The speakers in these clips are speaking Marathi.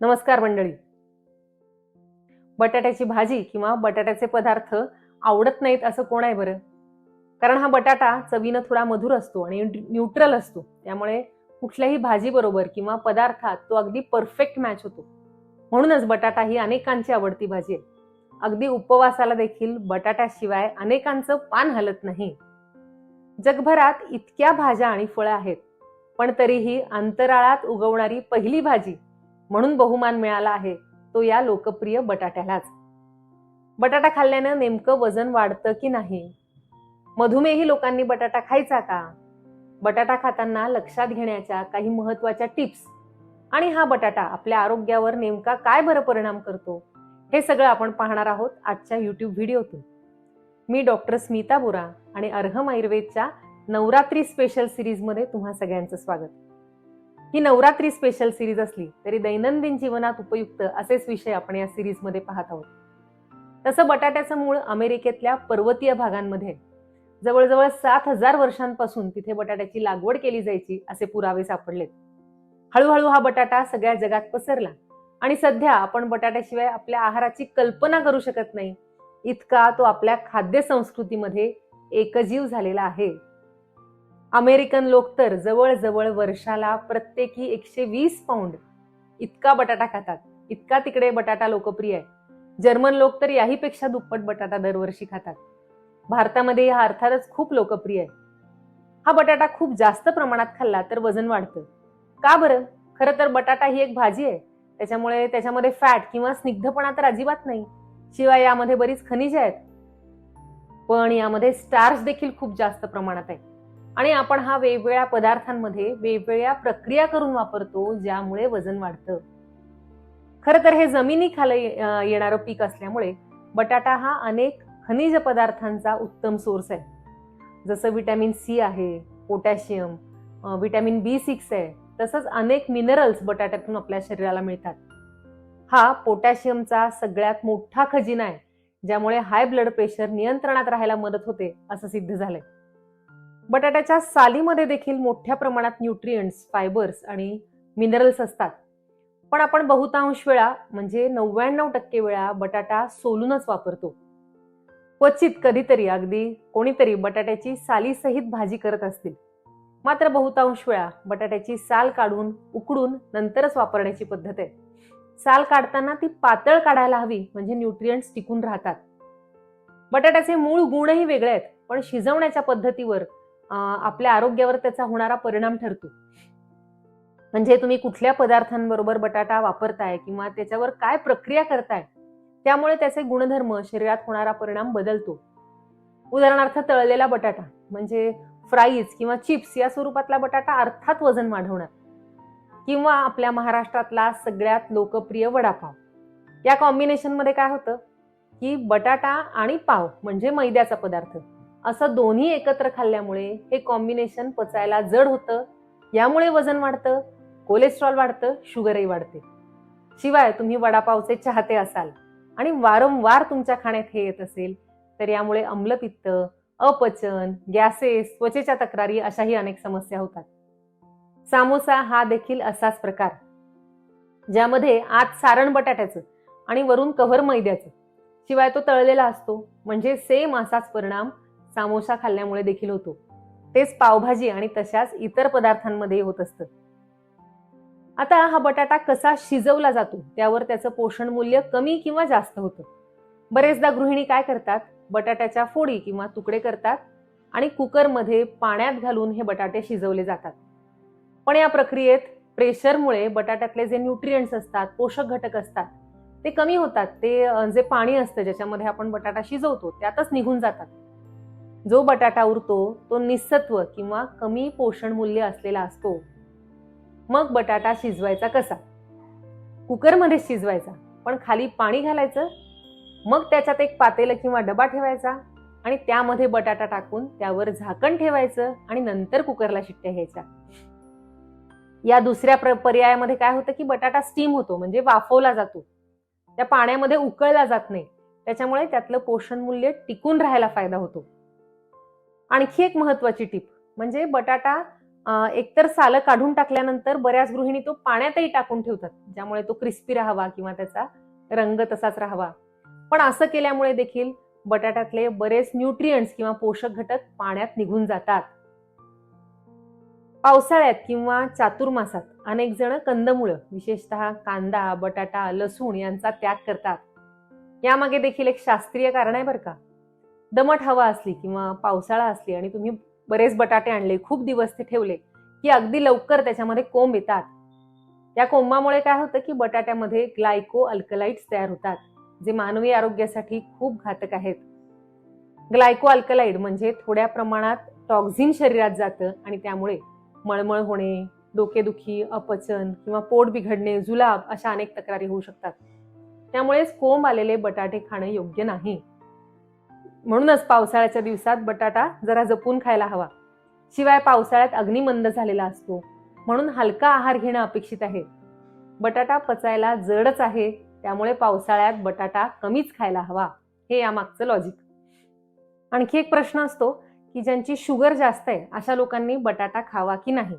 नमस्कार मंडळी. बटाट्याची भाजी किंवा बटाट्याचे पदार्थ आवडत नाहीत असं कोण आहे बरं? कारण हा बटाटा चवीनं थोडा मधुर असतो आणि न्यूट्रल असतो. त्यामुळे कुठल्याही भाजीबरोबर किंवा पदार्थात तो अगदी परफेक्ट मॅच होतो. म्हणूनच बटाटा ही अनेकांची आवडती भाजी आहे. अगदी उपवासाला देखील बटाट्याशिवाय अनेकांचं पान हलत नाही. जगभरात इतक्या भाज्या आणि फळं आहेत पण तरीही अंतराळात उगवणारी पहिली भाजी म्हणून बहुमान मिळाला आहे तो या लोकप्रिय बटाट्यालाच. बटाटा खाल्ल्यानं नेमकं वजन वाढतं की नाही? मधुमेही लोकांनी बटाटा खायचा का? बटाटा खाताना लक्षात घेण्याच्या काही महत्त्वाच्या टिप्स. आणि हा बटाटा आपल्या आरोग्यावर नेमका काय बरं परिणाम करतो हे सगळं आपण पाहणार आहोत आजच्या युट्यूब व्हिडिओतून. मी डॉक्टर स्मिता बोरा आणि अर्हम आयुर्वेदच्या नवरात्री स्पेशल सिरीजमध्ये तुम्हा सगळ्यांचं स्वागत. ही नवरात्री स्पेशल सिरीज असली तरी दैनंदिन जीवनात उपयुक्त असेच विषय आपण या सिरीजमध्ये पाहत आहोत. तसं बटाट्याचं मूळ अमेरिकेतल्या पर्वतीय भागांमध्ये जवळजवळ सात हजार वर्षांपासून तिथे बटाट्याची लागवड केली जायची असे पुरावे सापडलेत. हळूहळू हा बटाटा सगळ्या जगात पसरला आणि सध्या आपण बटाट्याशिवाय आपल्या आहाराची कल्पना करू शकत नाही. इतका तो आपल्या खाद्य संस्कृतीमध्ये एकजीव झालेला आहे. अमेरिकन लोक तर जवळजवळ वर्षाला प्रत्येकी एकशे वीस पाऊंड इतका बटाटा खातात. इतका तिकडे बटाटा लोकप्रिय आहे. जर्मन लोक तर याहीपेक्षा दुप्पट बटाटा दरवर्षी खातात. भारतामध्ये हा अर्थातच खूप लोकप्रिय आहे. हा बटाटा खूप जास्त प्रमाणात खाल्ला तर वजन वाढतं. का बरं? खरं तर बटाटा ही एक भाजी आहे. त्याच्यामुळे त्याच्यामध्ये फॅट किंवा स्निग्धपणा तर अजिबात नाही. शिवाय यामध्ये बरीच खनिजे आहेत. पण यामध्ये स्टार्च देखील खूप जास्त प्रमाणात आहे. आणि आपण हा वेगवेगळ्या पदार्थांमध्ये वेगवेगळ्या प्रक्रिया करून वापरतो ज्यामुळे वजन वाढतं. खरं तर हे जमिनी खाली येणारं पीक असल्यामुळे बटाटा हा अनेक खनिज पदार्थांचा उत्तम सोर्स आहे. जसं विटॅमिन सी आहे पोटॅशियम विटॅमिन बी सिक्स आहे तसंच अनेक मिनरल्स बटाट्यातून आपल्या शरीराला मिळतात. हा पोटॅशियमचा सगळ्यात मोठा खजिना आहे ज्यामुळे हाय ब्लड प्रेशर नियंत्रणात राहायला मदत होते असं सिद्ध झालंय. बटाट्याच्या सालीमध्ये देखील मोठ्या प्रमाणात न्यूट्रियंट्स फायबर्स आणि मिनरल्स असतात. पण आपण बहुतांश वेळा म्हणजे नव्याण्णव टक्के वेळा बटाटा सोलूनच वापरतो. क्वचित कधीतरी अगदी कोणीतरी बटाट्याची सालीसहित भाजी करत असतील. मात्र बहुतांश वेळा बटाट्याची साल काढून उकडून नंतरच वापरण्याची पद्धत आहे. साल काढताना ती पातळ काढायला हवी म्हणजे न्यूट्रियंट्स टिकून राहतात. बटाट्याचे मूळ गुणही वेगळे आहेत पण शिजवण्याच्या पद्धतीवर आपल्या आरोग्यावर त्याचा होणारा परिणाम ठरतो. म्हणजे तुम्ही कुठल्या पदार्थांबरोबर बटाटा वापरताय किंवा त्याच्यावर काय प्रक्रिया करताय त्यामुळे त्याचे गुणधर्म शरीरात होणारा परिणाम बदलतो. उदाहरणार्थ तळलेला बटाटा म्हणजे फ्राईज किंवा चिप्स या स्वरूपातला बटाटा अर्थात वजन वाढवणार. किंवा आपल्या महाराष्ट्रातला सगळ्यात लोकप्रिय वडापाव. या कॉम्बिनेशनमध्ये काय होतं? की बटाटा आणि पाव म्हणजे मैद्याचा पदार्थ. असं दोन्ही एकत्र खाल्ल्यामुळे हे कॉम्बिनेशन पचायला जड होतं. यामुळे वजन वाढतं कोलेस्ट्रॉल वाढतं शुगरही वाढते. शिवाय तुम्ही वडापावचे चाहते असाल आणि वारंवार तुमच्या खाण्यात हे येत असेल तर यामुळे अम्लपित्त अपचन गॅसेस त्वचेच्या तक्रारी अशाही अनेक समस्या होतात. सामोसा हा देखील असाच प्रकार. ज्यामध्ये आत सारण बटाट्याचं आणि वरून कव्हर मैद्याचं. शिवाय तो तळलेला असतो. म्हणजे सेम असाच परिणाम सामोसा खाल्ल्यामुळे देखील होतो. तेच पावभाजी आणि तशाच इतर पदार्थांमध्ये होत असतं. आता हा बटाटा कसा शिजवला जातो त्यावर त्याचं पोषण मूल्य कमी किंवा जास्त होतं. बरेचदा गृहिणी काय करतात बटाट्याच्या फोडी किंवा तुकडे करतात आणि कुकरमध्ये पाण्यात घालून हे बटाटे शिजवले जातात. पण या प्रक्रियेत प्रेशरमुळे बटाट्यातले जे न्यूट्रियंट्स असतात पोषक घटक असतात ते कमी होतात. ते जे पाणी असतं ज्याच्यामध्ये आपण बटाटा शिजवतो त्यातच निघून जातात. जो बटाटा उरतो तो निसत्व किंवा कमी पोषण मूल्य असलेला असतो. मग बटाटा शिजवायचा कसा? कुकरमध्ये शिजवायचा पण खाली पाणी घालायचं? मग त्याच्यात एक पातेलं किंवा डबा ठेवायचा? आणि त्यामध्ये बटाटा टाकून त्यावर झाकण ठेवायचं आणि नंतर कुकरला शिट्ट्या घ्यायच्या. या दुसऱ्या पर्यायामध्ये काय होतं की बटाटा स्टीम होतो म्हणजे वाफवला जातो. त्या पाण्यामध्ये उकळला जात नाही. त्याच्यामुळे त्यातलं पोषण मूल्य टिकून राहायला फायदा होतो. आणखी एक महत्वाची टीप म्हणजे बटाटा एकतर सालं काढून टाकल्यानंतर बऱ्याच गृहिणी तो पाण्यातही टाकून ठेवतात ज्यामुळे तो क्रिस्पी राहावा किंवा त्याचा रंग तसाच राहावा. पण असं केल्यामुळे देखील बटाट्यातले बरेच न्यूट्रियंट्स किंवा पोषक घटक पाण्यात निघून जातात. पावसाळ्यात किंवा चातुर्मासात अनेक जण कंदमुळं विशेषतः कांदा बटाटा लसूण यांचा त्याग करतात. यामागे देखील एक शास्त्रीय कारण आहे बरं का? दमट हवा असली किंवा पावसाळा असली आणि तुम्ही बरेच बटाटे आणले खूप दिवस ते ठेवले की अगदी लवकर त्याच्यामध्ये कोंब येतात. या कोंबामुळे काय होतं की बटाट्यामध्ये ग्लायको अल्कलाइट्स तयार होतात जे मानवी आरोग्यासाठी खूप घातक आहेत. ग्लायको अल्कलाइड म्हणजे थोड्या प्रमाणात टॉक्झिन शरीरात जातं आणि त्यामुळे मळमळ होणे डोकेदुखी अपचन किंवा पोट बिघडणे जुलाब अशा अनेक तक्रारी होऊ शकतात. त्यामुळेच कोंब आलेले बटाटे खाणं योग्य नाही. म्हणूनच पावसाळ्याच्या दिवसात बटाटा जरा जपून खायला हवा. शिवाय पावसाळ्यात अग्निमंद झालेला असतो. म्हणून हलका आहार घेणं अपेक्षित आहे. बटाटा पचायला जडच आहे त्यामुळे पावसाळ्यात बटाटा कमीच खायला हवा हे यामागचं लॉजिक आणखी एक प्रश्न असतो की ज्यांची शुगर जास्त आहे अशा लोकांनी बटाटा खावा की नाही?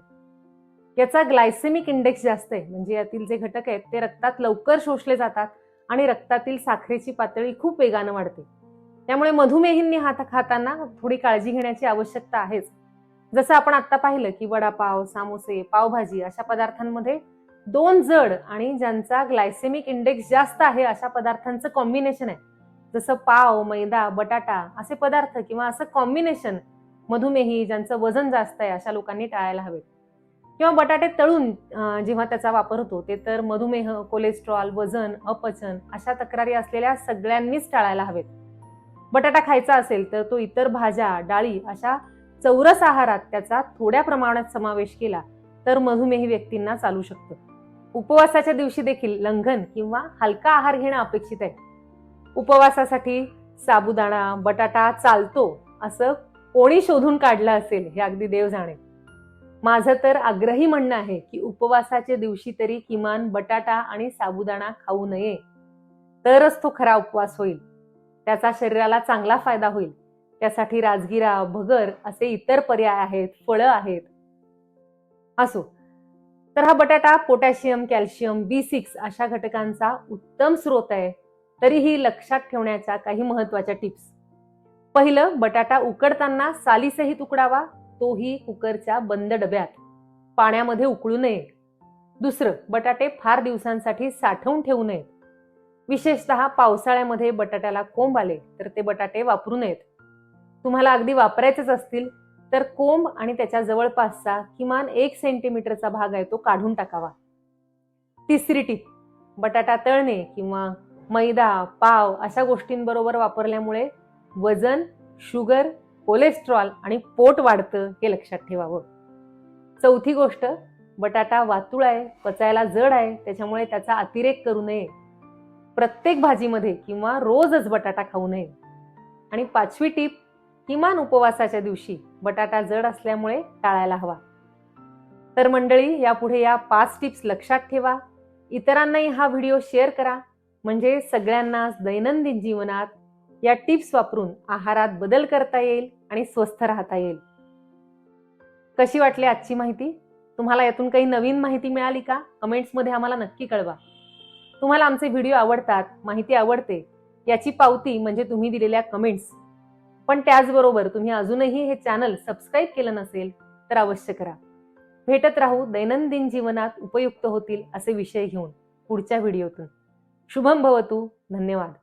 याचा ग्लायसेमिक इंडेक्स जास्त आहे म्हणजे यातील जे घटक आहेत ते रक्तात लवकर शोषले जातात आणि रक्तातील साखरेची पातळी खूप वेगानं वाढते. त्यामुळे मधुमेहींनी हात खाताना थोडी काळजी घेण्याची आवश्यकता आहेच. जसं आपण आता पाहिलं की वडापाव सामोसे पावभाजी अशा पदार्थांमध्ये दोन जड आणि ज्यांचा ग्लायसेमिक इंडेक्स जास्त आहे अशा पदार्थांचं कॉम्बिनेशन आहे. जसं पाव मैदा बटाटा असे पदार्थ किंवा असं कॉम्बिनेशन मधुमेही ज्यांचं वजन जास्त आहे अशा लोकांनी टाळायला हवे. किंवा बटाटे तळून जेव्हा त्याचा वापर होतो ते तर मधुमेह कोलेस्ट्रॉल वजन अपचन अशा तक्रारी असलेल्या सगळ्यांनीच टाळायला हवेत. बटाटा खायचा असेल तर तो इतर भाज्या डाळी अशा चौरस आहारात त्याचा थोड्या प्रमाणात समावेश केला तर मधुमेही व्यक्तींना चालू शकतं. उपवासाच्या दिवशी देखील लंघन किंवा हलका आहार घेणं अपेक्षित आहे. उपवासासाठी साबुदाणा बटाटा चालतो असं कोणी शोधून काढलं असेल हे अगदी देव जाणे. माझं तर आग्रही म्हणणं आहे की उपवासाच्या दिवशी तरी किमान बटाटा आणि साबुदाणा खाऊ नये. तरच तो खरा उपवास होईल. त्याचा शरीराला चांगला फायदा होईल. त्यासाठी राजगिरा भगर असे इतर पर्याय आहेत फळं आहेत. असो. तर हा बटाटा पोटॅशियम कॅल्शियम बी सिक्स अशा घटकांचा उत्तम स्रोत आहे. तरीही लक्षात ठेवण्याच्या काही महत्त्वाच्या टिप्स. पहिलं बटाटा उकडताना सालीसहित उकडावा. तोही कुकरच्या बंद डब्यात. पाण्यामध्ये उकळू नये. दुसरं बटाटे फार दिवसांसाठी साठवून ठेवू नयेत. विशेषतः पावसाळ्यामध्ये बटाट्याला कोंब आले तर ते बटाटे वापरू नयेत. तुम्हाला अगदी वापरायचेच असतील तर कोंब आणि त्याच्या जवळपासचा किमान एक सेंटीमीटरचा भाग आहे तो काढून टाकावा. तिसरी टीप बटाटा तळणे किंवा मैदा पाव अशा गोष्टींबरोबर वापरल्यामुळे वजन शुगर कोलेस्ट्रॉल आणि पोट वाढतं हे लक्षात ठेवावं. चौथी गोष्ट बटाटा वातुळ आहे पचायला जड आहे त्याच्यामुळे त्याचा अतिरेक करू नये. प्रत्येक भाजीमध्ये किंवा रोजच बटाटा खाऊ नये. आणि पाचवी टीप किमान उपवासाच्या दिवशी बटाटा जड असल्यामुळे टाळायला हवा. तर मंडळी यापुढे या पाच टिप्स लक्षात ठेवा. इतरांनाही हा व्हिडिओ शेअर करा. म्हणजे सगळ्यांना दैनंदिन जीवनात या टिप्स वापरून आहारात बदल करता येईल आणि स्वस्थ राहता येईल. कशी वाटली आजची माहिती? तुम्हाला यातून काही नवीन माहिती मिळाली का? कमेंट्समध्ये आम्हाला नक्की कळवा. तुम्हाला आमचे व्हिडिओ आवडतात माहिती आवडते याची पावती म्हणजे तुम्ही दिलेल्या कमेंट्स पण त्याचबरोबर तुम्ही अजूनही हे चॅनल सबस्क्राईब केलं नसेल तर अवश्य करा. भेटत राहू दैनंदिन जीवनात उपयुक्त होतील असे विषय घेऊन पुढच्या व्हिडिओतून शुभम भवतू धन्यवाद.